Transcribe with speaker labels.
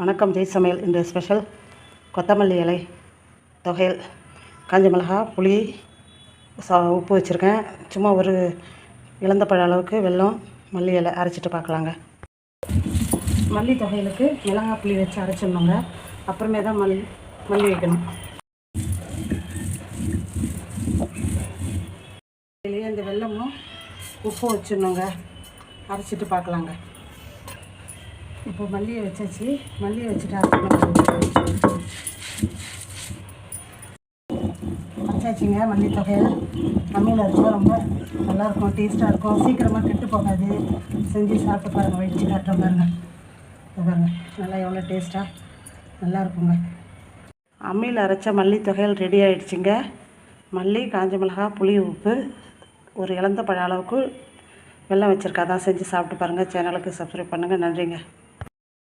Speaker 1: வணக்கம் ஜெய் சமையல். இன்றைய ஸ்பெஷல் கொத்தமல்லி இலை தொகையல் காஞ்ச மிளகா புளி சா உப்பு வச்சுருக்கேன். சும்மா ஒரு இழந்த பழ அளவுக்கு வெல்லம் மல்லி இலை அரைச்சிட்டு பார்க்கலாங்க. மல்லி தொகையலுக்கு மிளகாய் புளி வச்சு அரைச்சிடணுங்க. அப்புறமே தான் மல் மல்லி வைக்கணும். இந்த வெல்லமும் உப்பும் வச்சிடணுங்க. அரைச்சிட்டு பார்க்கலாங்க. இப்போ மல்லியை வச்சாச்சு. மல்லியை வச்சுட்டு வச்சாச்சுங்க மல்லி தொகையில் அம்மியில் அரைச்சா ரொம்ப நல்லாயிருக்கும் டேஸ்ட்டாக இருக்கும். சீக்கிரமாக கெட்டு போகாது. செஞ்சு சாப்பிட்டு பாருங்கள் வடிச்சு காட்டுறோம் பாருங்கள் பாருங்கள் நல்லா எவ்வளோ டேஸ்ட்டாக நல்லா இருக்குங்க அம்மியில் அரைச்ச மல்லி தொகையில் ரெடி ஆகிடுச்சிங்க மல்லி காஞ்ச மிளகா புளி உப்பு ஒரு இழந்த பழ அளவுக்கு வெள்ளம் வச்சுருக்கா தான் செஞ்சு சாப்பிட்டு பாருங்கள் சேனலுக்கு சப்ஸ்கிரைப் பண்ணுங்கள் நன்றிங்க.